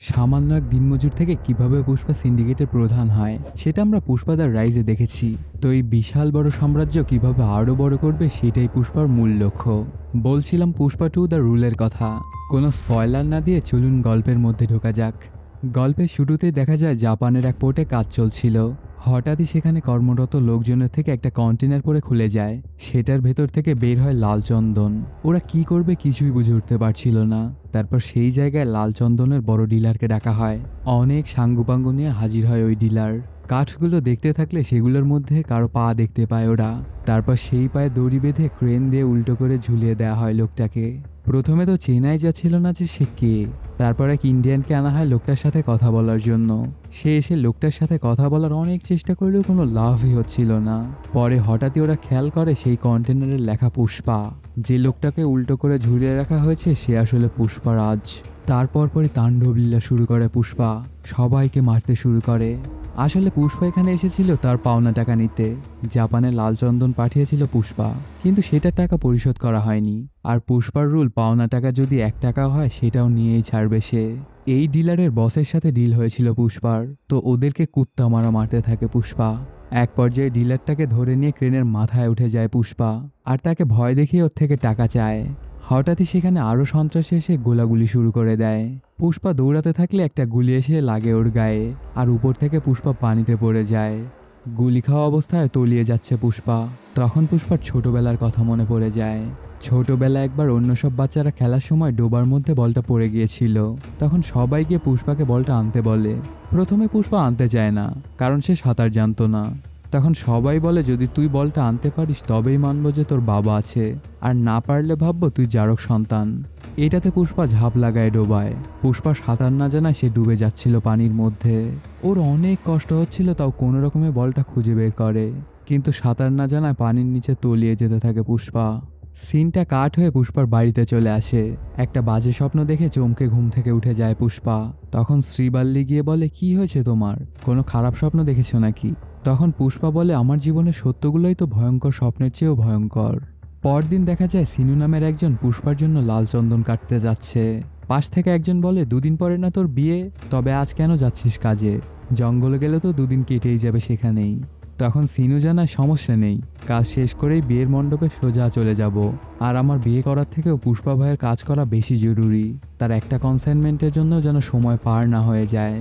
সামান্য এক দিনমজুর থেকে কীভাবে পুষ্পা সিন্ডিকেটের প্রধান হয়, সেটা আমরা পুষ্পাদার রাইজে দেখেছি। তো এই বিশাল বড় সাম্রাজ্য কীভাবে আরও বড় করবে, সেটাই পুষ্পার মূল লক্ষ্য। বলছিলাম পুষ্পা টু দ্য রুলের কথা। কোনো স্পয়লার না দিয়ে চলুন গল্পের মধ্যে ঢোকা যাক। গল্পের শুরুতেই দেখা যায় জাপানের এক পোর্টে কাজ চলছিল। হঠাৎই সেখানে কর্মরত লোকজনের থেকে একটা কন্টেনার পরে খুলে যায়। সেটার ভেতর থেকে বের হয় লাল চন্দন। ওরা কি করবে কিছুই বুঝে উঠতে পারছিল না। তারপর সেই জায়গায় লাল চন্দনের বড় ডিলারকে ডাকা হয়। অনেক সাঙ্গুপাঙ্গু নিয়ে হাজির হয় ওই ডিলার। কাঠগুলো দেখতে থাকলে সেগুলোর মধ্যে কারও পা দেখতে পায় ওরা। তারপর সেই পায়ে দড়ি বেঁধে ক্রেন দিয়ে উল্টো করে ঝুলিয়ে দেওয়া হয় লোকটাকে। প্রথমে তো চেনাই যাচ্ছিল না যে সে কে। তারপর এক ইন্ডিয়ানকে আনা হয় লোকটার সাথে কথা বলার জন্য। সে এসে লোকটার সাথে কথা বলার অনেক চেষ্টা করলেও কোনো লাভই হচ্ছিল না। পরে হঠাৎই ওরা খেয়াল করে সেই কন্টেনারের লেখা পুষ্পা। যে লোকটাকে উল্টো করে ঝুলিয়ে রাখা হয়েছে, সে আসলে পুষ্পারাজ তারপর পরে তাণ্ডব লীলা শুরু করে পুষ্পা। সবাইকে মারতে শুরু করে। আসলে পুষ্পা এখানে এসেছিল তার পাওনা টাকা নিতে। জাপানে লাল চন্দন পাঠিয়েছিল পুষ্পা, কিন্তু সেটার টাকা পরিশোধ করা হয়নি। আর পুষ্পার রুল পাওনা টাকা যদি এক টাকা হয়, সেটাও নিয়েই ছাড়বে সে। এই ডিলারের বসের সাথে ডিল হয়েছিল পুষ্পার, তো ওদেরকে কুত্তা মারা মারতে থাকে পুষ্পা। এক পর্যায়ে ডিলারটাকে ধরে নিয়ে ক্রেনের মাথায় উঠে যায় পুষ্পা, আর তাকে ভয় দেখিয়ে ওর থেকে টাকা চায়। হঠাৎই সেখানে আরও সন্ত্রাসী এসে গোলাগুলি শুরু করে দেয়। পুষ্পা দৌড়াতে থাকলে একটা গুলি এসে লাগে ওর গায়ে, আর উপর থেকে পুষ্পা পানিতে পড়ে যায়। গুলি খাওয়া অবস্থায় তলিয়ে যাচ্ছে পুষ্পা। তখন পুষ্পার ছোটবেলার কথা মনে পড়ে যায়। ছোটবেলা একবার অন্য সব বাচ্চারা খেলার সময় ডোবার মধ্যে বলটা পড়ে গিয়েছিল। তখন সবাই গিয়ে পুষ্পাকে বলটা আনতে বলে। প্রথমে পুষ্পা আনতে চায় না, কারণ সে সাঁতার জানতো না। তখন সবাই বলে, যদি তুই বলটা আনতে পারিস, তবেই মানব যে তোর বাবা আছে। আর না পারলে ভাববো তুই জারক সন্তান। এটাতে পুষ্পা ঝাঁপ লাগায় ডোবায়। পুষ্পা সাঁতার না জানায় সে ডুবে যাচ্ছিল পানির মধ্যে। ওর অনেক কষ্ট হচ্ছিল, তাও কোনো রকমে বলটা খুঁজে বের করে। কিন্তু সাঁতার না জানায় পানির নিচে তলিয়ে যেতে থাকে পুষ্পা। সিনটা কাট হয়ে পুষ্পার বাড়িতে চলে আসে। একটা বাজে স্বপ্ন দেখে চমকে ঘুম থেকে উঠে যায় পুষ্পা। তখন শ্রীবাল্লি গিয়ে বলে, কি হয়েছে তোমার? কোনো খারাপ স্বপ্ন দেখেছ নাকি? তখন পুষ্পা বলে, আমার জীবনের সত্যগুলোই তো ভয়ঙ্কর, স্বপ্নের চেয়েও ভয়ঙ্কর। পরদিন দেখা যায়, সিনু নামের একজন পুষ্পার জন্য লাল চন্দন কাটতে যাচ্ছে। পাশ থেকে একজন বলে, দুদিন পরে না তোর বিয়ে, তবে আজ কেন যাচ্ছিস কাজে? জঙ্গলে গেলে তো দুদিন কেটেই যাবে সেখানেই। তখন সিনু জানায়, সমস্যা নেই, কাজ শেষ করেই বিয়ের মণ্ডপে সোজা চলে যাব। আর আমার বিয়ে করার থেকেও পুষ্পা ভাইয়ের কাজ করা বেশি জরুরি। তার একটা কনসাইনমেন্টের জন্য যেন সময় পার না হয়ে যায়।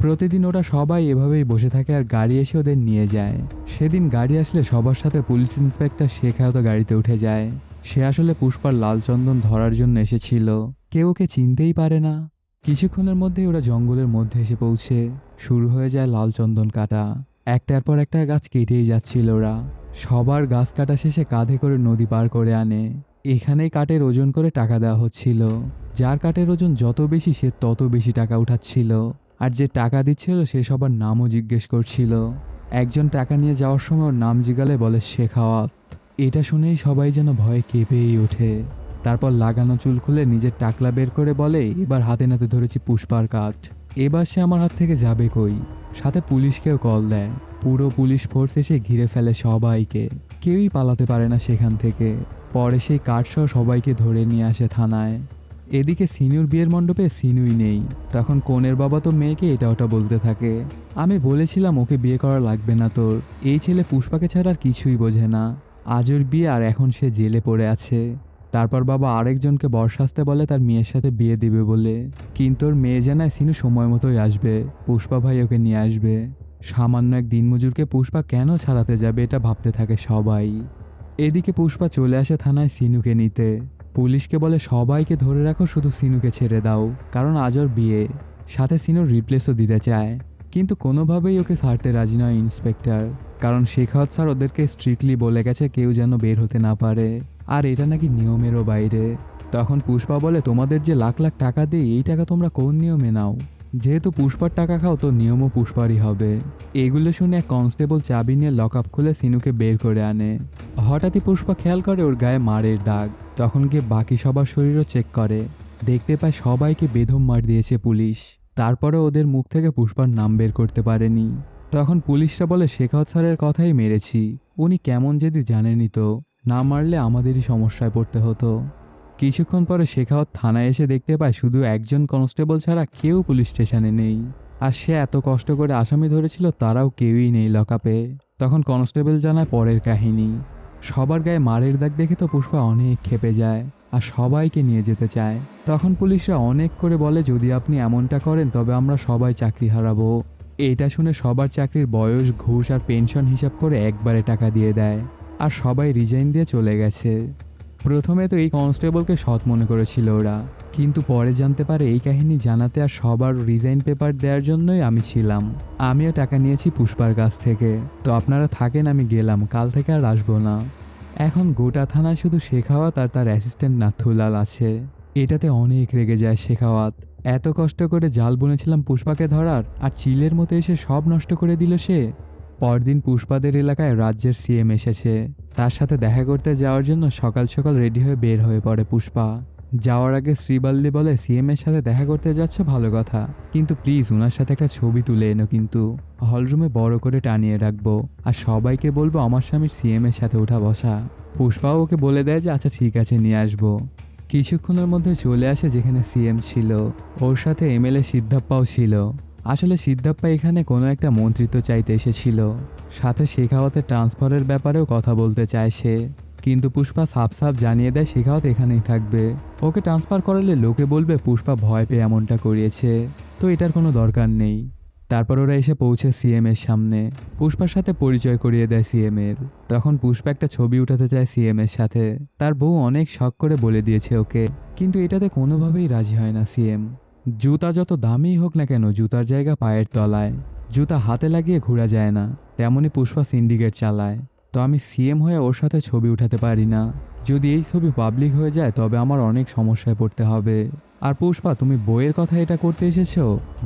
প্রতিদিন ওরা সবাই এভাবেই বসে থাকে আর গাড়ি এসে ওদের নিয়ে যায়। সেদিন গাড়ি আসলে সবার সাথে পুলিশ ইন্সপেক্টর শেখায়তো গাড়িতে উঠে যায়। সে আসলে পুষ্পার লাল চন্দন ধরার জন্য এসেছিল। কেউ ওকে চিনতেই পারে না। কিছুক্ষণের মধ্যেই ওরা জঙ্গলের মধ্যে এসে পৌঁছে। শুরু হয়ে যায় লাল চন্দন কাটা। একটার পর একটা গাছ কেটেই যাচ্ছিল ওরা। সবার গাছ কাটা শেষে কাঁধে করে নদী পার করে আনে। এখানেই কাঠের ওজন করে টাকা দেওয়া হচ্ছিল। যার কাঠের ওজন যত বেশি সে তত বেশি টাকা উঠাচ্ছিল। আর যে টাকা দিচ্ছিল সে সবার নামও জিজ্ঞেস করছিল। একজন টাকা নিয়ে যাওয়ার সময় ওর নাম জিগালে বলে শেখাওয়াত এটা শুনেই সবাই যেন ভয়ে কেঁপেই ওঠে। তারপর লাগানো চুল খুলে নিজের টাকলা বের করে বলে, এবার হাতে নাতে ধরেছি পুষ্পার কাঠ। এবার সে আমার হাত থেকে যাবে কই? সাথে পুলিশকেও কল দেয়। পুরো পুলিশ ফোর্স এসে ঘিরে ফেলে সবাইকে। কেউই পালাতে পারে না সেখান থেকে। পরে সেই কাঠসহ সবাইকে ধরে নিয়ে আসে থানায়। এদিকে সিনুর বিয়ের মণ্ডপে সিনুই নেই। তখন কনের বাবা তো মেয়েকে এটা ওটা বলতে থাকে। আমি বলেছিলাম ওকে বিয়ে করা লাগবে না তোর। এই ছেলে পুষ্পাকে ছাড়া আর কিছুই বোঝে না। আজর বিয়ে আর এখন সে জেলে পড়ে আছে। তারপর বাবা আরেকজনকে বর্ষাস্তে বলে তার মেয়ের সাথে বিয়ে দিবে বলে। কিন্তু ওর মেয়ে জানায় সিনু সময় মতোই আসবে। পুষ্পা ভাই ওকে নিয়ে আসবে। সামান্য এক দিনমজুরকে পুষ্পা কেন ছাড়াতে যাবে এটা ভাবতে থাকে সবাই। এদিকে পুষ্পা চলে আসে থানায় সিনুকে নিতে। পুলিশকে বলে সবাইকে ধরে রাখো, শুধু সিনুকে ছেড়ে দাও। কারণ আজ ওর বিয়ে। সাথে সিনুর রিপ্লেসও দিতে চায়। কিন্তু কোনোভাবেই ওকে ছাড়তে রাজি নয় ইন্সপেক্টর। কারণ শেখাওয়াত স্যার ওদেরকে স্ট্রিক্টলি বলে গেছে কেউ যেন বের হতে না পারে। আর এটা নাকি নিয়মেরও বাইরে। তখন পুষ্পা বলে, তোমাদের যে লাখ লাখ টাকা দিই, এই টাকা তোমরা কোন নিয়মে নাও? যেহেতু পুষ্পার টাকা খাও তো নিয়মও পুষ্পারই হবে। এগুলো শুনে এক কনস্টেবল চাবি নিয়ে লক আপ খুলে সিনুকে বের করে আনে। হঠাৎই পুষ্পা খেয়াল করে ওর গায়ে মারের দাগ। তখন গিয়ে বাকি সবার শরীরও চেক করে। দেখতে পায় সবাইকে বেধম মার দিয়েছে পুলিশ। তারপরে ওদের মুখ থেকে পুষ্পার নাম বের করতে পারেনি। তখন পুলিশরা বলে, শেখাওয়াত স্যারের কথাই মেরেছি। উনি কেমন যদি জানেনই তো। না মারলে আমাদেরই সমস্যায় পড়তে হতো। কিছুক্ষণ পরে শেখাওয়াত থানায় এসে দেখতে পায় শুধু একজন কনস্টেবল ছাড়া কেউ পুলিশ স্টেশনে নেই। আর সে এত কষ্ট করে আসামি ধরেছিল, তারাও কেউই নেই লকআপে। তখন কনস্টেবল জানায় পরের কাহিনী। সবার গায়ে মারের দাগ দেখে তো পুষ্পা অনেক খেপে যায় আর সবাইকে নিয়ে যেতে চায়। তখন পুলিশরা অনেক করে বলে, যদি আপনি এমনটা করেন, তবে আমরা সবাই চাকরি হারাবো। এটা শুনে সবার চাকরির বয়স, ঘুষ আর পেনশন হিসাব করে একবারে টাকা দিয়ে দেয়। আর সবাই রিজাইন দিয়ে চলে গেছে। প্রথমে তো এই কনস্টেবলকে সৎ মনে করেছিল ওরা। কিন্তু পরে জানতে পারে এই কাহিনী জানাতে আর সবার রিজাইন পেপার দেওয়ার জন্যই আমি ছিলাম। আমিও টাকা নিয়েছি পুষ্পার কাছ থেকে। তো আপনারা থাকেন, আমি গেলাম। কাল থেকে আর আসব না। এখন গোটা থানায় শুধু শেখাওয়াত আর তার অ্যাসিস্ট্যান্ট নাথুলাল আছে। এটাতে অনেক রেগে যায় শেখাওয়াত এত কষ্ট করে জাল বুনেছিলাম পুষ্পাকে ধরার, আর চিলের মতো এসে সব নষ্ট করে দিল সে। পরদিন পুষ্পাদের এলাকায় রাজ্যের সিএম এসেছে। তার সাথে দেখা করতে যাওয়ার জন্য সকাল সকাল রেডি হয়ে বের হয়ে পড়ে পুষ্পা। যাওয়ার আগে শ্রীবাল্লি বলে সিএম এর সাথে দেখা করতে যাচ্ছ ভালো কথা। কিন্তু প্লিজ ওনার সাথে একটা ছবি তুলে এনো কিন্তু। হলরুমে বড় করে টানিয়ে রাখব। আর সবাইকে বলব আমার স্বামীর সিএম এর সাথে ওঠা বসা। পুষ্পাও ওকে বলে দেয় যে আচ্ছা ঠিক আছে, নিয়ে আসব। কিছুক্ষণের মধ্যে চলে আসে যেখানে সিএম ছিল। ওর সাথে এমএলএ সিদ্ধাপ্পাও ছিল। আসলে সিদ্ধাপ্পা এখানে কোনো একটা মন্ত্রিত্ব চাইতে এসেছিল। সাথে শেখাওয়াতের ট্রান্সফারের ব্যাপারেও কথা বলতে চায় সে। কিন্তু পুষ্পা সাফ সাফ জানিয়ে দেয় শেখাওয়াত এখানেই থাকবে। ওকে ট্রান্সফার করালে লোকে বলবে পুষ্পা ভয় পেয়ে এমনটা করিয়েছে। তো এটার কোনো দরকার নেই। তারপর ওরা এসে পৌঁছে সিএম এর সামনে। পুষ্পার সাথে পরিচয় করিয়ে দেয় সিএম এর তখন পুষ্পা একটা ছবি উঠাতে চায় সিএম এর সাথে। তার বউ অনেক শখ করে বলে দিয়েছে ওকে। কিন্তু এটাতে কোনোভাবেই রাজি হয় না সিএম। জুতা যত দামি হোক না কেন জুতার জায়গা পায়ের তলায়। জুতা হাতে লাগিয়ে ঘোরা যায় না, তেমনই পুষ্পা সিন্ডিকেট চালায়। তো আমি সিএম হয়ে ওর সাথে ছবি উঠাতে পারি না। যদি এই ছবি পাবলিক হয়ে যায়, তবে আমার অনেক সমস্যায় পড়তে হবে। আর পুষ্পা, তুমি বইয়ের কথা এটা করতে এসেছ?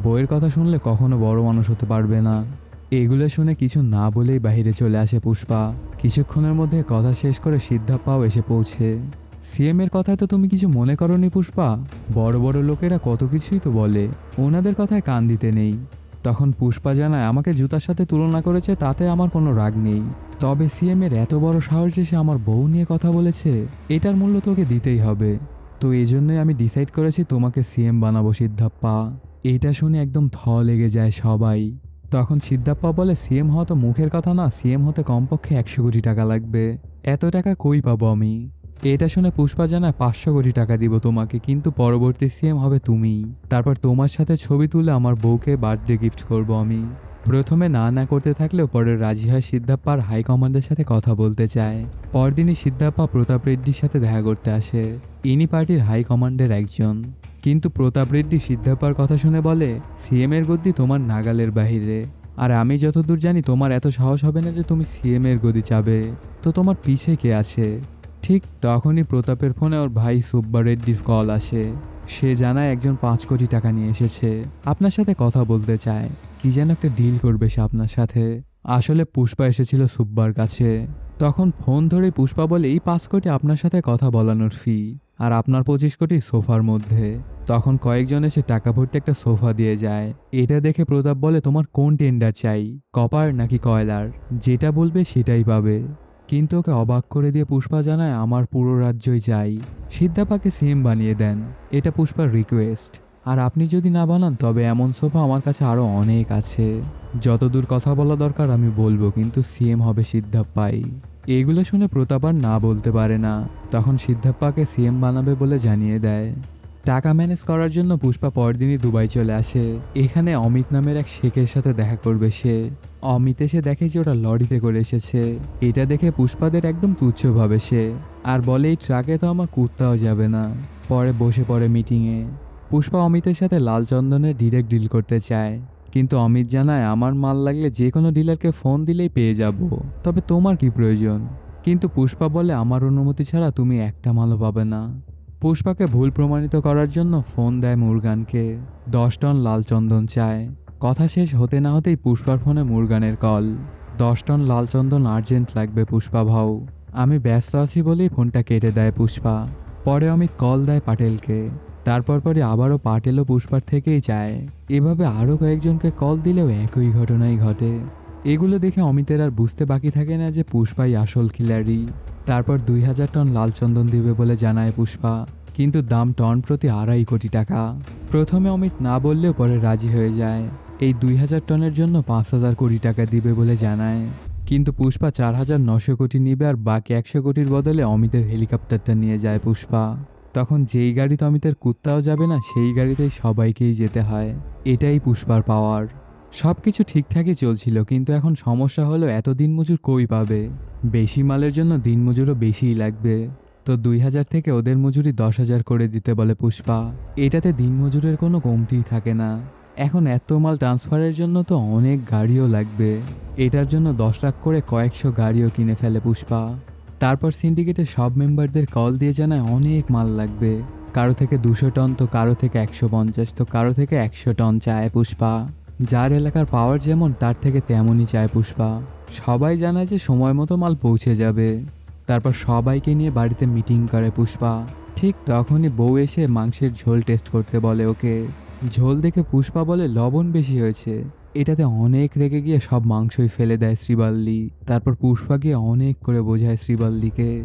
বইয়ের কথা শুনলে কখনো বড় মানুষ হতে পারবে না। এগুলো শুনে কিছু না বলেই বাইরে চলে আসে পুষ্পা। কিছুক্ষণের মধ্যে কথা শেষ করে সিদ্ধাপ্পাও এসে পৌঁছে। সিএম এর কথায় তো তুমি কিছু মনে করনি পুষ্পা। বড় বড় লোকেরা কত কিছুই তো বলে, ওনাদের কথায় কান দিতে নেই। তখন পুষ্পা জানায়, আমাকে জুতার সাথে তুলনা করেছে, তাতে আমার কোনো রাগ নেই। তবে সিএম এর এত বড় সাহস যে সে আমার বউ নিয়ে কথা বলেছে, এটার মূল্য তোকে দিতেই হবে। তো এই জন্যই আমি ডিসাইড করেছি তোমাকে সিএম বানাবো, সিদ্ধাপ্পা। এটা শুনে একদম থ লেগে যায় সবাই। তখন সিদ্ধাপ্পা বলে সিএম হওয়া তো মুখের কথা না সিএম হতে কমপক্ষে একশো কোটি টাকা লাগবে। এত টাকা কই পাবো আমি? এটা শুনে পুষ্পা জানায়, পাঁচশো কোটি টাকা দিব তোমাকে, কিন্তু পরবর্তী সিএম হবে তুমি তারপর তোমার সাথে ছবি তুলে আমার বউকে বার্থডে গিফট করব আমি। প্রথমে না না করতে থাকলেও পরে রাজি হয় সিদ্ধাপ্পার হাইকমান্ডের সাথে কথা বলতে চায়। পরদিনই সিদ্ধাপ্পা প্রতাপ রেড্ডির সাথে দেখা করতে আসে। ইনি পার্টির হাইকমান্ডের একজন। কিন্তু প্রতাপ রেড্ডি সিদ্ধাপ্পার কথা শুনে বলে সিএম এর গদ্দি তোমার নাগালের বাহিরে। আর আমি যতদূর জানি তোমার এত সাহস হবে না যে তুমি সিএম এর গদি চাবে। তো তোমার পিছে কে আছে? ঠিক তখনই প্রতাপের ফোনে ওর ভাই সুব্বা রেড্ডির কল আসে। সে জানায় একজন পাঁচ কোটি টাকা নিয়ে এসেছে। আপনার সাথে কথা বলতে চায়। কি যেন একটা ডিল করবে সে আপনার সাথে। আসলে পুষ্পা এসেছিল সুব্বার কাছে। তখন ফোন ধরে পুষ্পা বলে, এই পাঁচ কোটি আপনার সাথে কথা বলানোর ফি আর আপনার পঁচিশ কোটি সোফার মধ্যে। তখন কয়েকজন এসে টাকা ভর্তি একটা সোফা দিয়ে যায়। এটা দেখে প্রতাপ বলে, তোমার কোন টেন্ডার চাই? কপার নাকি কয়লার? যেটা বলবে সেটাই পাবে। কিন্তু ওকে অবাক করে দিয়ে পুষ্পা জানায়, আমার পুরো রাজ্যই চাই সিদ্ধাপাকে সিএম বানিয়ে দেন। এটা পুষ্পার রিকোয়েস্ট আর আপনি যদি না বানান, তবে এমন সোফা আমার কাছে আরও অনেক আছে। যতদূর কথা বলা দরকার, আমি বলব, কিন্তু সিএম হবে সিদ্ধাপ্পাই। এগুলো শুনে প্রতাপ আর না বলতে পারে না। তখন সিদ্ধাপ্পাকে সিএম বানাবে বলে জানিয়ে দেয়। টাকা ম্যানেজ করার জন্য পুষ্পা পরদিনই দুবাই চলে আসে। এখানে অমিত নামের এক শেখের সাথে দেখা করবে সে। অমিত এসে দেখে যে ওরা লরিতে করে এসেছে। এটা দেখে পুষ্পাদের একদম তুচ্ছ ভাবে সে। আর বলে, এই ট্রাকে তো আমার কুত্তাও যাবে না। পরে বসে পড়ে মিটিংয়ে। পুষ্পা অমিতের সাথে লাল চন্দনের ডিরেক্ট ডিল করতে চায়। কিন্তু অমিত জানায়, আমার মাল লাগলে যে কোনো ডিলারকে ফোন দিলেই পেয়ে যাব। তবে তোমার কি প্রয়োজন? কিন্তু পুষ্পা বলে, আমার অনুমতি ছাড়া তুমি একটা মালও পাবে না। পুষ্পাকে ভুল প্রমাণিত করার জন্য ফোন দেয় মুরগানকে। দশ টন লাল চন্দন চায়। কথা শেষ হতে না হতেই পুষ্পার ফোনে মুরগানের কল। দশ টন লাল চন্দন আর্জেন্ট লাগবে পুষ্পা ভাও। আমি ব্যস্ত আছি বলেই ফোনটা কেটে দেয় পুষ্পা। পরে অমিত কল দেয় পাটেলকে। তারপর পরে আবারও পাটেলও পুষ্পার থেকেই যায় এভাবে আরও কয়েকজনকে কল দিলেও একই ঘটনাই ঘটে। এগুলো দেখে অমিতের আর বুঝতে বাকি থাকে না যে পুষ্পাই আসল খিলাড়ি। তারপর দুই হাজার টন লাল চন্দন দিবে বলে জানায় পুষ্পা। কিন্তু দাম টন প্রতি আড়াই কোটি টাকা। প্রথমে অমিত না বললেও পরে রাজি হয়ে যায়। এই দুই হাজার টনের জন্য পাঁচ হাজার কোটি টাকা দিবে বলে জানায়। কিন্তু পুষ্পা চার হাজার নশো কোটি নিবে আর বাকি একশো কোটির বদলে অমিতের হেলিকপ্টারটা নিয়ে যায় পুষ্পা। তখন যেই গাড়িতে অমিতের কুত্তাও যাবে না, সেই গাড়িতেই সবাইকেই যেতে হয়। এটাই পুষ্পার পাওয়ার সব কিছু ঠিকঠাকই চলছিল, কিন্তু এখন সমস্যা হলো এত দিনমজুর কই পাবে? বেশি মালের জন্য দিনমজুরও বেশিই লাগবে। তো দুই হাজার থেকে ওদের মজুরি দশ হাজার করে দিতে বলে পুষ্পা। এটাতে দিনমজুরের কোনো কমতিই থাকে না। এখন এত মাল ট্রান্সফারের জন্য তো অনেক গাড়িও লাগবে। এটার জন্য দশ লাখ করে কয়েকশো গাড়িও কিনে ফেলে পুষ্পা। তারপর সিন্ডিকেটের সব মেম্বারদের কল দিয়ে জানায় অনেক মাল লাগবে। কারও থেকে দুশো টন, তো কারও থেকে একশো পঞ্চাশ, তো কারও থেকে একশো টন চায় পুষ্পা। যার এলাকার পাওয়ার যেমন তার থেকে তেমনই চায় পুষ্পা। সবাই জানায় যে সময় মতো মাল পৌঁছে যাবে। তারপর সবাইকে নিয়ে বাড়িতে মিটিং করে পুষ্পা। ঠিক তখনই বউ এসে মাংসের ঝোল টেস্ট করতে বলে ওকে। ঝোল দেখে পুষ্পা বলে লবণ বেশি হয়েছে। এটাতে অনেক রেগে গিয়ে সব মাংসই ফেলে দেয় শ্রীবাল্লি। তারপর পুষ্পা গিয়ে অনেক করে বোঝায় শ্রীবাল্লিকে।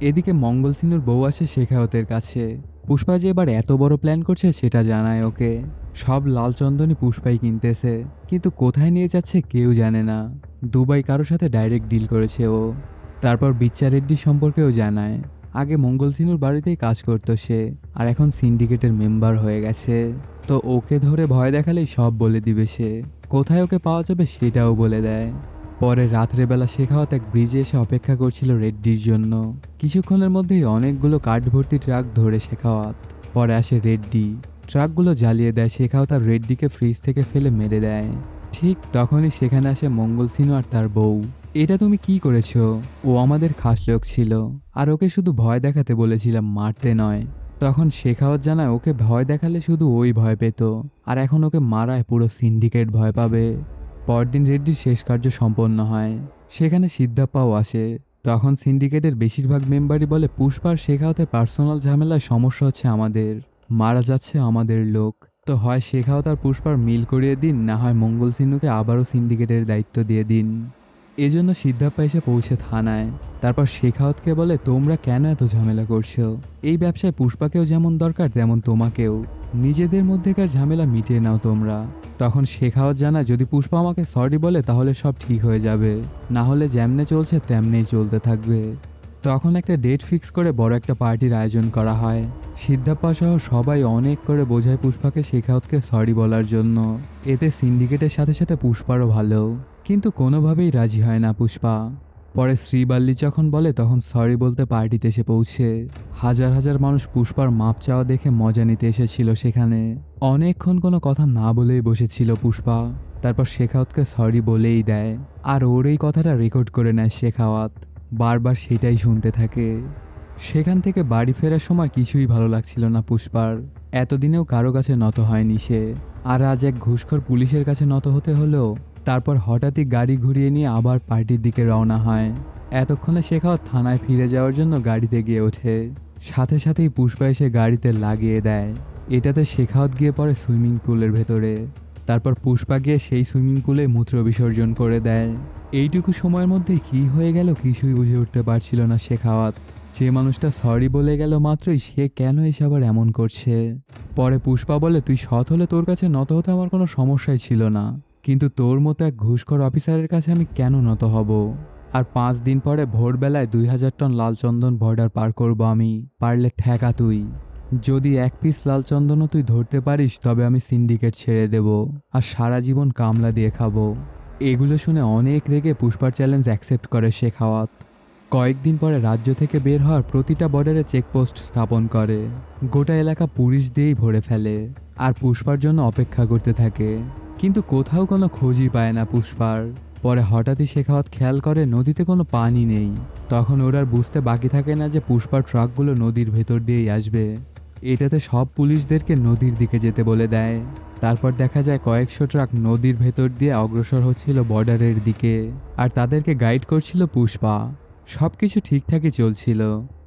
এদিকে মঙ্গল সিনুর বউ আসে শেখাওতের কাছে। পুষ্পা যে এবার এত বড় প্ল্যান করছে সেটা জানায় ওকে। সব লাল চন্দনই পুষ্পাই কিনতেছে, কিন্তু কোথায় নিয়ে যাচ্ছে কেউ জানে না। দুবাই কারোর সাথে ডাইরেক্ট ডিল করেছে ও। তারপর বিচ্চা রেড্ডি সম্পর্কেও জানায়। আগে মঙ্গল সিনুর বাড়িতেই কাজ করতো সে, আর এখন সিন্ডিকেটের মেম্বার হয়ে গেছে। তো ওকে ধরে ভয় দেখালেই সব বলে দিবে সে। কোথায় ওকে পাওয়া যাবে সেটাও বলে দেয়। পরে রাত্রেবেলা শেখাওয়াত এক ব্রিজে এসে অপেক্ষা করছিল রেড্ডির জন্য। কিছুক্ষণের মধ্যেই অনেকগুলো কাঠ ভর্তি ট্রাক ধরে শেখাওয়াত। পরে আসে রেড্ডি। ট্রাকগুলো জ্বালিয়ে দেয় শেখাও তার রেড্ডিকে ফ্রিজ থেকে ফেলে মেরে দেয়। ঠিক তখনই সেখানে আসে মঙ্গল সিনু আর তার বউ। এটা তুমি কি করেছ? ও আমাদের খাস লোক ছিল, আর ওকে শুধু ভয় দেখাতে বলেছিলাম, মারতে নয়। তখন শেখাওয়াত জানায়, ওকে ভয় দেখালে শুধু ওই ভয় পেত, আর এখন ওকে মারায় পুরো সিন্ডিকেট ভয় পাবে। পরদিন রেড্ডির শেষ কার্য সম্পন্ন হয়। সেখানে সিদ্ধাপ্পাও আসে। তখন সিন্ডিকেটের বেশিরভাগ মেম্বারই বলে, পুষ্পার শেখাওতের পার্সোনাল ঝামেলায় সমস্যা হচ্ছে আমাদের। মারা যাচ্ছে আমাদের লোক। তো হয় শেখাওত আর পুষ্পার মিল করিয়ে দিন, না হয় মঙ্গল সিন্নুকে আবারও সিন্ডিকেটের দায়িত্ব দিয়ে দিন। এজন্য সিদ্ধাপ্পা এসে পৌঁছে থানায়। তারপর শেখাওতকে বলে, তোমরা কেন এত ঝামেলা করছ? এই ব্যবসায় পুষ্পাকেও যেমন দরকার, তেমন তোমাকেও। নিজেদের মধ্যেকার ঝামেলা মিটিয়ে নাও তোমরা। তখন শেখাওয়াত জানায়, যদি পুষ্পা আমাকে সরি বলে, তাহলে সব ঠিক হয়ে যাবে। না হলে যেমনে চলছে, তেমনেই চলতে থাকবে। তখন একটা ডেট ফিক্স করে বড় একটা পার্টির আয়োজন করা হয়। সিদ্ধাপ্পা সহ সবাই অনেক করে বোঝায় পুষ্পাকে শেখাওতকে সরি বলার জন্য। এতে সিন্ডিকেটের সাথে সাথে পুষ্পারও ভালো। কিন্তু কোনোভাবেই রাজি হয় না পুষ্পা। পরে শ্রীবাল্লি যখন বলে তখন সরি বলতে পার্টিতে এসে পৌঁছে। হাজার হাজার মানুষ পুষ্পার মাপ চাওয়া দেখে মজা নিতে এসেছিল সেখানে। অনেকক্ষণ কোনো কথা না বলেই বসেছিল পুষ্পা। তারপর শেখাওয়াতকে সরি বলেই দেয়। আর ওর এই কথাটা রেকর্ড করে নেয় শেখাওয়াত। বারবার সেটাই শুনতে থাকে। সেখান থেকে বাড়ি ফেরার সময় কিছুই ভালো লাগছিল না পুষ্পার। এতদিনেও কারও কাছে নত হয়নি সে। আর আজ এক ঘুষখোর পুলিশের কাছে নত হতে হলো তারপর হঠাৎই গাড়ি ঘুরিয়ে নিয়ে আবার পার্টির দিকে রওনা হয়। এতক্ষণে শেখাও থানায় ফিরে যাওয়ার জন্য গাড়িতে গিয়ে ওঠে। সাথে সাথেই পুষ্পা এসে গাড়িতে লাগিয়ে দেয়। এটাতে শেখাওত গিয়ে পড়ে সুইমিং পুলের ভেতরে। তারপর পুষ্পা গিয়ে সেই সুইমিং পুলে মূত্র বিসর্জন করে দেয়। এইটুকু সময়ের মধ্যে কি হয়ে গেল কিছুই বুঝে উঠতে পারছিল না শেখাওয়াত যে মানুষটা সরি বলে গেল মাত্রই সে কেন এসে আবার এমন করছে? পরে পুষ্পা বলে, তুই সৎ হলে তোর কাছে নত হতে আমার কোনো সমস্যাই ছিল না। কিন্তু তোর মতো এক ঘুষখোর অফিসারের কাছে আমি কেন নত হব? আর পাঁচ দিন পরে ভোরবেলায় দুই হাজার টন লাল চন্দন বর্ডার পার করব আমি। পারলে ঠেকা তুই। যদি এক পিস লাল চন্দনও তুই ধরতে পারিস, তবে আমি সিন্ডিকেট ছেড়ে দেব। আর সারা জীবন কামলা দিয়ে খাব। এগুলো শুনে অনেক রেগে পুষ্পার চ্যালেঞ্জ অ্যাকসেপ্ট করে শেখাওয়াত কয়েকদিন পরে রাজ্য থেকে বের হওয়ার প্রতিটা বর্ডারে চেকপোস্ট স্থাপন করে। গোটা এলাকা পুলিশ দিয়েই ভরে ফেলে আর পুষ্পার জন্য অপেক্ষা করতে থাকে। কিন্তু কোথাও কোনো খোঁজই পায় না পুষ্পার। পরে হঠাৎই শেখাওয়াত খেয়াল করে নদীতে কোনো পানি নেই। তখন ওর আর বুঝতে বাকি থাকে না যে পুষ্পার ট্রাকগুলো নদীর ভেতর দিয়েই আসবে। এটাতে সব পুলিশদেরকে নদীর দিকে যেতে বলে দেয়। তারপর দেখা যায় কয়েকশো ট্রাক নদীর ভেতর দিয়ে অগ্রসর হচ্ছিল বর্ডারের দিকে, আর তাদেরকে গাইড করছিল পুষ্পা। সব কিছু ঠিকঠাকই চলছিল।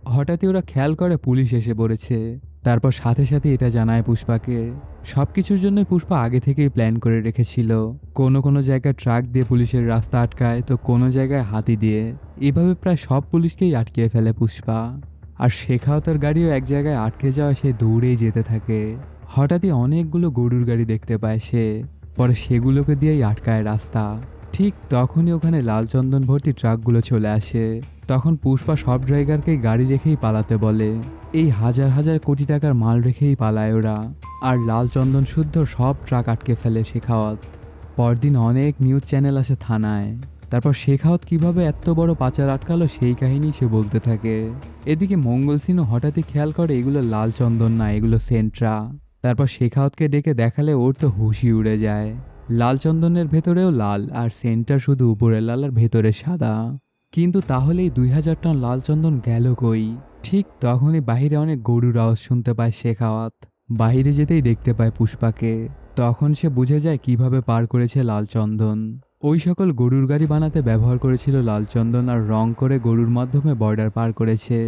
হঠাৎই ওরা খেয়াল করে পুলিশ এসে পড়েছে। তারপর সাথে সাথে এটা জানায় পুষ্পাকে। সব কিছুর জন্য পুষ্পা আগে থেকেই প্ল্যান করে রেখেছিল। কোনো কোনো জায়গায় ট্রাক দিয়ে পুলিশের রাস্তা আটকায়, তো কোনো জায়গায় হাতি দিয়ে। এভাবে প্রায় সব পুলিশকেই আটকিয়ে ফেলে পুষ্পা। আর শেখাওতের গাড়িও এক জায়গায় আটকে যাওয়া সে দৌড়েই যেতে থাকে। হঠাৎই অনেকগুলো গরুর গাড়ি দেখতে পায় সে। পরে সেগুলোকে দিয়েই আটকায় রাস্তা। ঠিক তখনই ওখানে লাল চন্দন ভর্তি ট্রাকগুলো চলে আসে। তখন পুষ্পা সব ড্রাইভারকেই গাড়ি রেখেই পালাতে বলে। এই হাজার হাজার কোটি টাকার মাল রেখেই পালায় ওরা। আর লাল চন্দন শুদ্ধ সব ট্রাক আটকে ফেলে শেখাওয়াত পরদিন অনেক নিউজ চ্যানেল আসে থানায়। তারপর শেখাওত কীভাবে এত বড় পাচার আটকালো সেই কাহিনী সে বলতে থাকে। এদিকে মঙ্গল সিনও হঠাৎই খেয়াল করে এগুলো লাল চন্দন না, এগুলো সেন্ট্রা। তারপর শেখাওয়াতকে ডেকে দেখালে ওর তো হুশি উড়ে যায়। লাল চন্দনের ভেতরেও লাল আর সেন্টার শুধু উপরে লাল আর ভেতরে সাদা। কিন্তু তাহলেই দুই হাজার টন লাল চন্দন গেল কই? ঠিক তখনই বাহিরে অনেক গরুর আওয়াজ শুনতে পায় শেখাওয়াত বাহিরে যেতেই দেখতে পায় পুষ্পাকে। তখন সে বুঝে যায় কীভাবে পার করেছে লাল চন্দন। ওই সকল গরুর গাড়ি বানাতে ব্যবহার করেছিল লালচন্দন আর রং করে গরুর মাধ্যমে বর্ডার পার করেছে।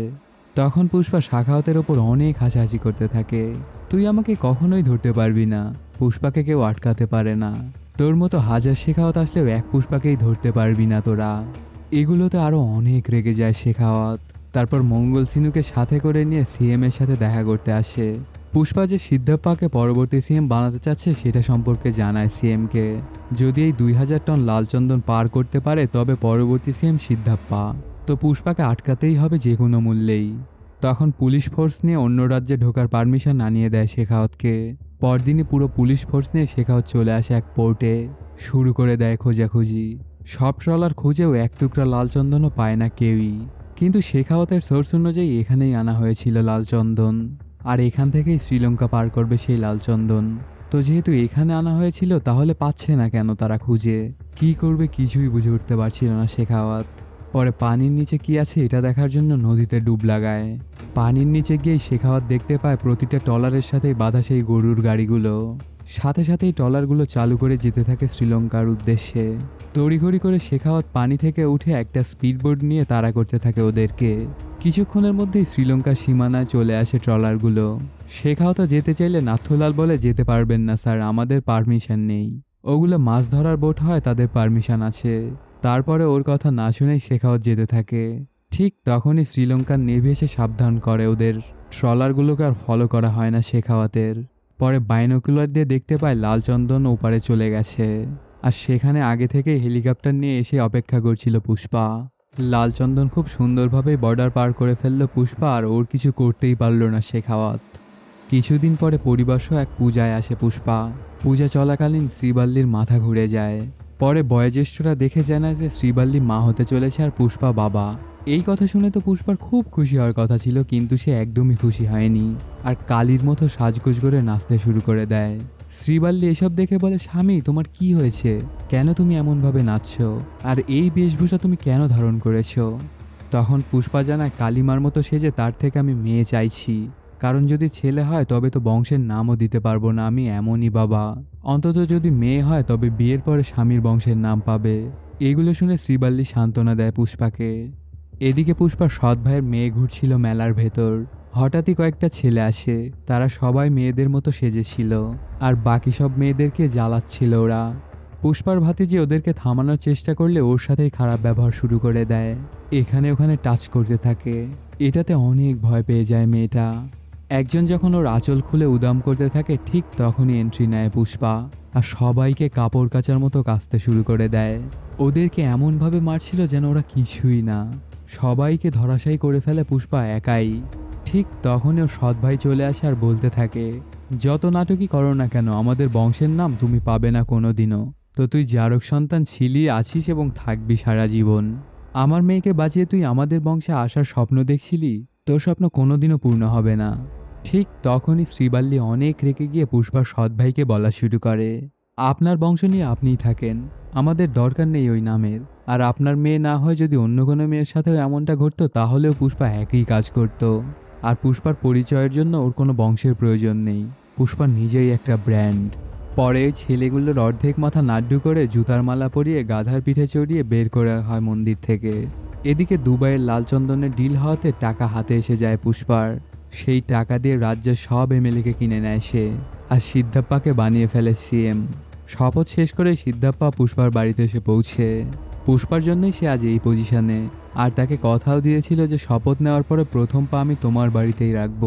তখন পুষ্পা শাখাওতের ওপর অনেক হাসাহাসি করতে থাকে। তুই আমাকে কখনোই ধরতে পারবি না, পুষ্পাকে কেউ আটকাতে পারে না। তোর মতো হাজার শেখাওয়াত আসলেও এক পুষ্পাকেই ধরতে পারবি না তোরা। এগুলোতে আরও অনেক রেগে যায় শেখাওয়াত। তারপর মঙ্গল সিনুকে সাথে করে নিয়ে সিএম এর সাথে দেখা করতে আসে। পুষ্পা যে সিদ্ধাপ্পাকে পরবর্তী সিএম বানাতে চাচ্ছে সেটা সম্পর্কে জানায় সিএমকে। যদি এই দুই হাজার টন লালচন্দন পার করতে পারে, তবে পরবর্তী সিএম সিদ্ধাপ্পা। তো পুষ্পাকে আটকাতেই হবে যে কোনো মূল্যেই। তখন পুলিশ ফোর্স নিয়ে অন্য রাজ্যে ঢোকার পারমিশন আনিয়ে দেয় শেখাওয়াতকে পরদিনই পুরো পুলিশ ফোর্স নিয়ে শেখাওয়াত চলে আসে এক পোর্টে। শুরু করে দেয় খোঁজাখুঁজি। সব ট্রলার খুঁজেও এক টুকরা লালচন্দনও পায় না কেউই। কিন্তু শেখাওয়াতের সোর্স অনুযায়ী এখানেই আনা হয়েছিল লালচন্দন আর এখান থেকেই শ্রীলঙ্কা পার করবে সেই লালচন্দন তো যেহেতু এখানে আনা হয়েছিল, তাহলে পাচ্ছে না কেন তারা খুঁজে? কি করবে কিছুই বুঝে উঠতে পারছিল না শেখাওয়াত পরে পানির নিচে কি আছে এটা দেখার জন্য নদীতে ডুব লাগায়। পানির নিচে গিয়ে শেখাওয়াত দেখতে পায় প্রতিটা টলারের সাথেই বাধা সেই গরুর গাড়িগুলো। সাথে সাথেই টলারগুলো চালু করে যেতে থাকে শ্রীলঙ্কার উদ্দেশ্যে। তড়িঘড়ি করে শেখাওয়াত পানি থেকে উঠে একটা স্পিডবোট নিয়ে তাড়া করতে থাকে ওদেরকে। কিছুক্ষণের মধ্যেই শ্রীলঙ্কার সীমানায় চলে আসে ট্রলারগুলো। শেখাওয়াত যেতে চাইলে নাথুলাল বলে যেতে পারবেন না, স্যার, আমাদের পারমিশন নেই। ওগুলো মাছ ধরার বোট হয়, তাদের পারমিশন আছে। তারপরে ওর কথা না শুনেই শেখাওয়াত যেতে থাকে। ঠিক তখনই শ্রীলঙ্কার নেভি এসে সাবধান করে ওদের। ট্রলারগুলোকে আর ফলো করা হয় না শেখাওয়াতের। পরে বাইনোকুলার দিয়ে দেখতে পায় লালচন্দন ওপারে চলে গেছে। আর সেখানে আগে থেকে হেলিকপ্টার নিয়ে এসে অপেক্ষা করছিল পুষ্পা। লালচন্দন খুব সুন্দরভাবে বর্ডার পার করে ফেলল পুষ্পা আর ওর কিছু করতেই পারল না শেখাওয়াত কিছুদিন পরে পরিবারসহ এক পূজায় আসে পুষ্পা। পূজা চলাকালীন শ্রীবাল্লির মাথা ঘুরে যায়। পরে বয়োজ্যেষ্ঠরা দেখে জানায় যে শ্রীবাল্লি মা হতে চলেছে আর পুষ্পা বাবা। এই কথা শুনে তো পুষ্পার খুব খুশি হওয়ার কথা ছিল, কিন্তু সে একদমই খুশি হয়নি। আর কালির মতো সাজগোজ করে নাচতে শুরু করে দেয়। শ্রীবাল্লি এসব দেখে বলে, স্বামী, তোমার কি হয়েছে? কেন তুমি এমনভাবে নাচছো? আর এই বেশভূষা তুমি কেন ধারণ করেছ? তখন পুষ্পা জানায়, কালিমার মতো সেজে তার থেকে আমি মেয়ে চাইছি। কারণ যদি ছেলে হয়, তবে তো বংশের নামও দিতে পারব না আমি এমনই বাবা। অন্তত যদি মেয়ে হয়, তবে বিয়ের পরে স্বামীর বংশের নাম পাবে। এগুলো শুনে শ্রীবাল্লি সান্ত্বনা দেয় পুষ্পাকে। এদিকে পুষ্পার সৎ ভাইয়ের মেয়ে ঘুরছিল মেলার ভেতর। হঠাৎই কয়েকটা ছেলে আসে। তারা সবাই মেয়েদের মতো সেজেছিল। আর বাকি সব মেয়েদেরকে জ্বালাচ্ছিল ওরা। পুষ্পার ভাতিজি ওদেরকে থামানোর চেষ্টা করলে ওর সাথেই খারাপ ব্যবহার শুরু করে দেয়। এখানে ওখানে টাচ করতে থাকে। এটাতে অনেক ভয় পেয়ে যায় মেয়েটা। একজন যখন ওর আঁচল খুলে উদাম করতে থাকে, ঠিক তখনই এন্ট্রি নেয় পুষ্পা। আর সবাইকে কাপড় কাচার মতো কাচতে শুরু করে দেয়। ওদেরকে এমনভাবে মারছিল যেন ওরা কিছুই না। সবাইকে ধরাশায়ী করে ফেলে পুষ্পা একাই। ঠিক তখনই সৎ ভাই চলে আসে আর বলতে থাকে, যত নাটকই করো না কেন, আমাদের বংশের নাম তুমি পাবে না কোনো দিনও তো তুই জারক সন্তান ছিলি, আছিস এবং থাকবি সারা জীবন। আমার মেয়েকে বাঁচিয়ে তুই আমাদের বংশে আসার স্বপ্ন দেখছিলি? তোর স্বপ্ন কোনোদিনও পূর্ণ হবে না। ঠিক তখনই শ্রীবাল্লি অনেক রেখে গিয়ে পুষ্পার সৎ ভাইকে বলা শুরু করে, আপনার বংশ নিয়ে আপনিই থাকেন, আমাদের দরকার নেই ওই নামের। আর আপনার মেয়ে না হয় যদি অন্য কোনো মেয়ের সাথেও এমনটা ঘটতো, তাহলেও পুষ্পা একই কাজ করত। আর পুষ্পার পরিচয়ের জন্য ওর কোনো বংশের প্রয়োজন নেই। পুষ্পা নিজেই একটা ব্র্যান্ড। পরে ছেলেগুলোর অর্ধেক মাথা নাড্ডু করে জুতার মালা পরিয়ে গাধার পিঠে চড়িয়ে বের করে হয় মন্দির থেকে। এদিকে দুবাইয়ের লালচন্দনের ডিল হওয়াতে টাকা হাতে এসে যায় পুষ্পার। সেই টাকা দিয়ে রাজ্যের সব এমএলএকে কিনে নেয় সে। আর সিদ্ধাপ্পাকে বানিয়ে ফেলে সিএম। শপথ শেষ করে সিদ্ধাপ্পা পুষ্পার বাড়িতে এসে পৌঁছে। পুষ্পার জন্যই সে আজ এই পজিশনে। আর তাকে কথাও দিয়েছিল যে শপথ নেওয়ার পরে প্রথম পা আমি তোমার বাড়িতেই রাখব।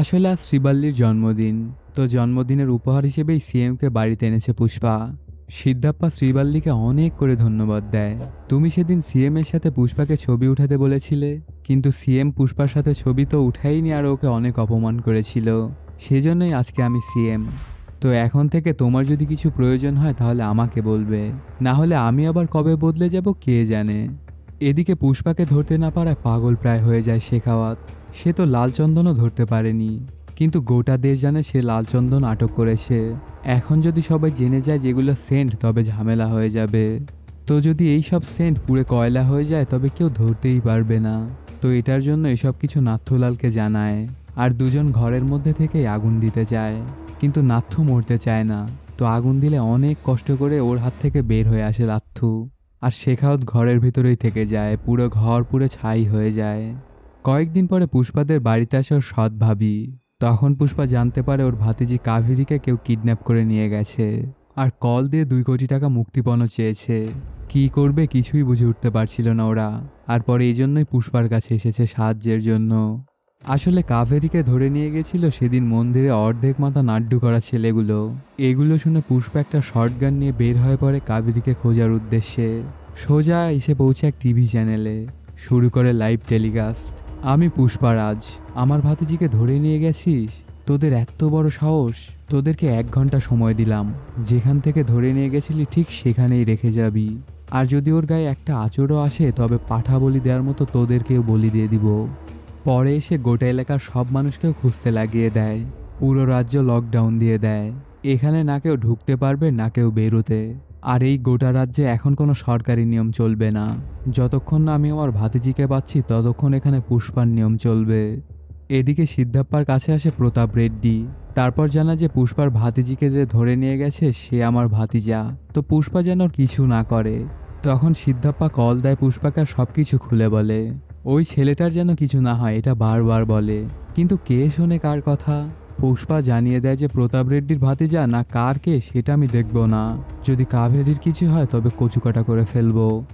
আসলে আজ শ্রীবাল্লির জন্মদিন, তো জন্মদিনের উপহার হিসেবেই সিএমকে বাড়িতে এনেছে পুষ্পা। সিদ্ধাপ্পা শ্রীবাল্লিকে অনেক করে ধন্যবাদ দেয়। তুমি সেদিন সিএম এর সাথে পুষ্পাকে ছবি উঠাতে বলেছিলে, কিন্তু সিএম পুষ্পার সাথে ছবি তো উঠাইনি আর ওকে অনেক অপমান করেছিল। সেজন্যই আজকে আমি সিএম। তো এখন থেকে তোমার যদি কিছু প্রয়োজন হয় তাহলে আমাকে বলবে, না হলে আমি আবার কবে বদলে যাব কে জানে? এদিকে পুষ্পাকে ধরতে না পারায় পাগল প্রায় হয়ে যায় শেখাওয়াত সে তো লালচন্দনও ধরতে পারেনি। কিন্তু গোটা দেশ জানে সে লালচন্দন আটক করেছে। এখন যদি সবাই জেনে যায় যেগুলো সেন্ট, তবে ঝামেলা হয়ে যাবে। তো যদি এই সব সেন্ট পুরো কয়লা হয়ে যায়, তবে কেউ ধরতেই পারবে না। তো এটার জন্য এসব কিছু নাথ্যলালকে জানায়। আর দুজন ঘরের মধ্যে থেকেই আগুন দিতে চায়। কিন্তু নাথ্যু মরতে চায় না। তো আগুন দিলে অনেক কষ্ট করে ওর হাত থেকে বের হয়ে আসে লাথ্থু আর শেখাওত ঘরের ভিতরেই থেকে যায়, পুরো ঘর পুরো ছাই হয়ে যায়। কয়েকদিন পরে পুষ্পাদের বাড়িতে আসে ওর সৎ ভাবি। তখন পুষ্পা জানতে পারে ওর ভাতিজি কাভেরিকে কেউ কিডন্যাপ করে নিয়ে গেছে। আর কল দিয়ে দুই কোটি টাকা মুক্তিপণও চেয়েছে। কি করবে কিছুই বুঝে উঠতে পারছিল না ওরা। আর পরে এই জন্যই পুষ্পার কাছে এসেছে সাহায্যের জন্য। আসলে কাভেরিকে ধরে নিয়ে গেছিল সেদিন মন্দিরে অর্ধেক মাথা নাড্ডু করা ছেলেগুলো। এগুলো শুনে পুষ্পা একটা শর্ট গান নিয়ে বের হয়ে পড়ে কাবেরীকে খোঁজার উদ্দেশ্যে। সোজা এসে পৌঁছে এক টিভি চ্যানেলে। শুরু করে লাইভ টেলিকাস্ট। আমি পুষ্পারাজ, আমার ভাতিজিকে ধরে নিয়ে গেছিস? তোদের এত বড় সাহস। তোদেরকে এক ঘণ্টা সময় দিলাম। যেখান থেকে ধরে নিয়ে গেছিলি ঠিক সেখানেই রেখে যাবি। আর যদি ওর গায়ে একটা আচরও আসে তবে পাঠা বলি দেওয়ার মতো তোদেরকেও বলি দিয়ে দিব। পরে এসে গোটা এলাকার সব মানুষকেও খুঁজতে লাগিয়ে দেয়। পুরো রাজ্য লকডাউন দিয়ে দেয়। এখানে না কেউ ঢুকতে পারবে, না কেউ বেরোতে। আর এই গোটা রাজ্যে এখন কোনো সরকারি নিয়ম চলবে না। যতক্ষণ না আমি আমার ভাতিজিকে পাচ্ছি, ততক্ষণ এখানে পুষ্পার নিয়ম চলবে। এদিকে সিদ্ধাপ্পার কাছে আসে প্রতাপ রেড্ডি। তারপর জানা যে পুষ্পার ভাতিজিকে যে ধরে নিয়ে গেছে, সে আমার ভাতিজা। তো পুষ্পা যেন কিছু না করে। তখন সিদ্ধাপ্পা কল দেয় পুষ্পাকে সব কিছু খুলে বলে। ওই ছেলেটার যেন কিছু না হয়, এটা বারবার বলে। কিন্তু কে শোনে কার কথা? পুষ্পা জানিয়ে দেয় যে প্রতাপ রেড্ডির ভাতিজা না কার কে সেটা আমি দেখব না। যদি কাভেরির কিছু হয় তবে কচুকাটা করে ফেলব।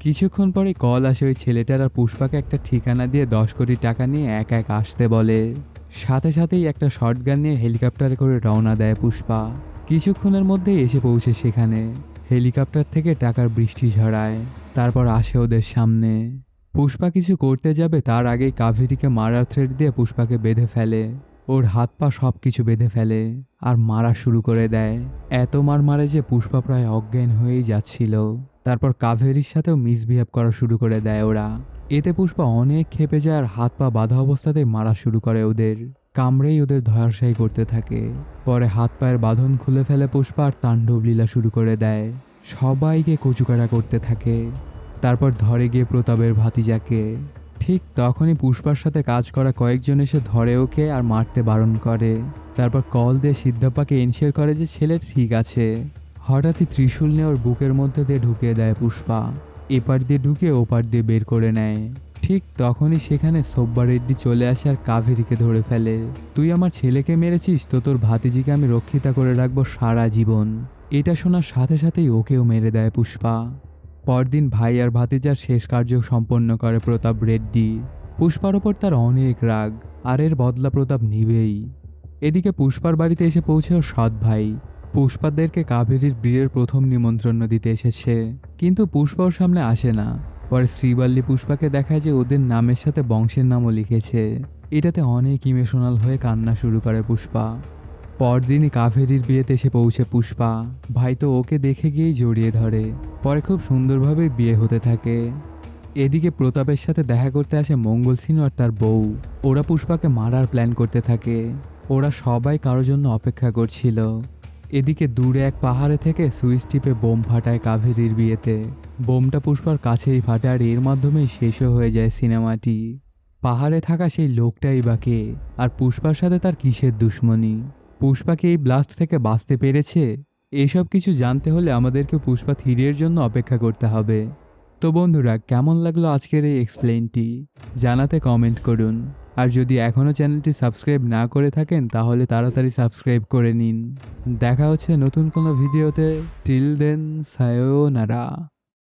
কিছুক্ষণ পরে কল আসে ওই ছেলেটার আর পুষ্পাকে একটা ঠিকানা দিয়ে দশ কোটি টাকা নিয়ে এক এক আসতে বলে। সাথে সাথেই একটা শর্টগান নিয়ে হেলিকপ্টারে করে রওনা দেয় পুষ্পা। কিছুক্ষণের মধ্যেই এসে পৌঁছে সেখানে। হেলিকপ্টার থেকে টাকার বৃষ্টি ঝরায়। তারপর আসে ওদের সামনে। পুষ্পা কিছু করতে যাবে, তার আগেই কাভেরিকে মারার থ্রেড দিয়ে পুষ্পাকে বেঁধে ফেলে। ওর হাত পা সব কিছু বেঁধে ফেলে আর মারা শুরু করে দেয়। এত মার মারে যে পুষ্পা প্রায় অজ্ঞান হয়েই যাচ্ছিল। তারপর কাভেরির সাথেও মিসবিহেভ করা শুরু করে দেয় ওরা। এতে পুষ্পা অনেক খেপে যায় আর হাত পা বাঁধা অবস্থাতেই মারা শুরু করে ওদের। কামড়েই ওদের ধয়ারশায়ী করতে থাকে। পরে হাত পায়ের বাঁধন খুলে ফেলে পুষ্পা আর তাণ্ডব লীলা শুরু করে দেয়। সবাইকে কচুকাটা করতে থাকে। তারপর ধরে গিয়ে প্রতাপের ভাতিজাকে। ঠিক তখনই পুষ্পার সাথে কাজ করা কয়েকজন এসে ধরে ওকে আর মারতে বারণ করে। তারপর কল দিয়ে সিদ্ধাপ্পাকে এনশিওর করে যে ছেলে ঠিক আছে। হঠাৎই ত্রিশূল নিয়ে ওর বুকের মধ্যে দিয়ে ঢুকিয়ে দেয় পুষ্পা। এপার দিয়ে ঢুকে ওপার দিয়ে বের করে নেয়। ঠিক তখনই সেখানে সোব্বা রেড্ডি চলে আসে আর কাভেরিকে ধরে ফেলে। তুই আমার ছেলেকে মেরেছিস, তো তোর ভাতিজিকে আমি রক্ষিতা করে রাখব সারা জীবন। এটা শোনার সাথে সাথেই ওকেও মেরে দেয় পুষ্পা। পরদিন ভাই আর ভাতিজার শেষ কার্য সম্পন্ন করে প্রতাপ রেড্ডি। পুষ্পার ওপর তার অনেক রাগ, আর এর বদলা প্রতাপ নিবেই। এদিকে পুষ্পার বাড়িতে এসে পৌঁছে ওর সৎ ভাই। পুষ্পাদেরকে কাবেরীর বিয়ের প্রথম নিমন্ত্রণ দিতে এসেছে। কিন্তু পুষ্পা ওর সামনে আসে না। পরে শ্রীবাল্লি পুষ্পাকে দেখায় যে ওদের নামের সাথে বংশের নামও লিখেছে। এটাতে অনেক ইমোশনাল হয়ে কান্না শুরু করে পুষ্পা। পরদিনই কাভেরির বিয়েতে এসে পৌঁছে পুষ্পা। ভাই তো ওকে দেখে গিয়েই জড়িয়ে ধরে। পরে খুব সুন্দরভাবে বিয়ে হতে থাকে। এদিকে প্রতাপের সাথে দেখা করতে আসে মঙ্গল সিনু আর তার বউ। ওরা পুষ্পাকে মারার প্ল্যান করতে থাকে। ওরা সবাই কারোর জন্য অপেক্ষা করছিল। এদিকে দূরে এক পাহাড়ে থেকে সুইচ টিপে বোম ফাটায় কাভেরির বিয়েতে। বোমটা পুষ্পার কাছেই ফাটে আর এর মাধ্যমেই শেষও হয়ে যায় সিনেমাটি। পাহাড়ে থাকা সেই লোকটাই বা কে? আর পুষ্পার সাথে তার কিসের দুশ্মনী? পুষ্পাকে এই ব্লাস্ট থেকে বাঁচতে পেরেছে? এসব কিছু জানতে হলে আমাদেরকে পুষ্পা থ্রিয়ের জন্য অপেক্ষা করতে হবে। তো বন্ধুরা, কেমন লাগল আজকের এই এক্সপ্লেনটি জানাতে কমেন্ট করুন। আর যদি এখনও চ্যানেলটি সাবস্ক্রাইব না করে থাকেন, তাহলে তাড়াতাড়ি সাবস্ক্রাইব করে নিন। দেখা হচ্ছে নতুন কোনো ভিডিওতে টিল দেন সায়োনারা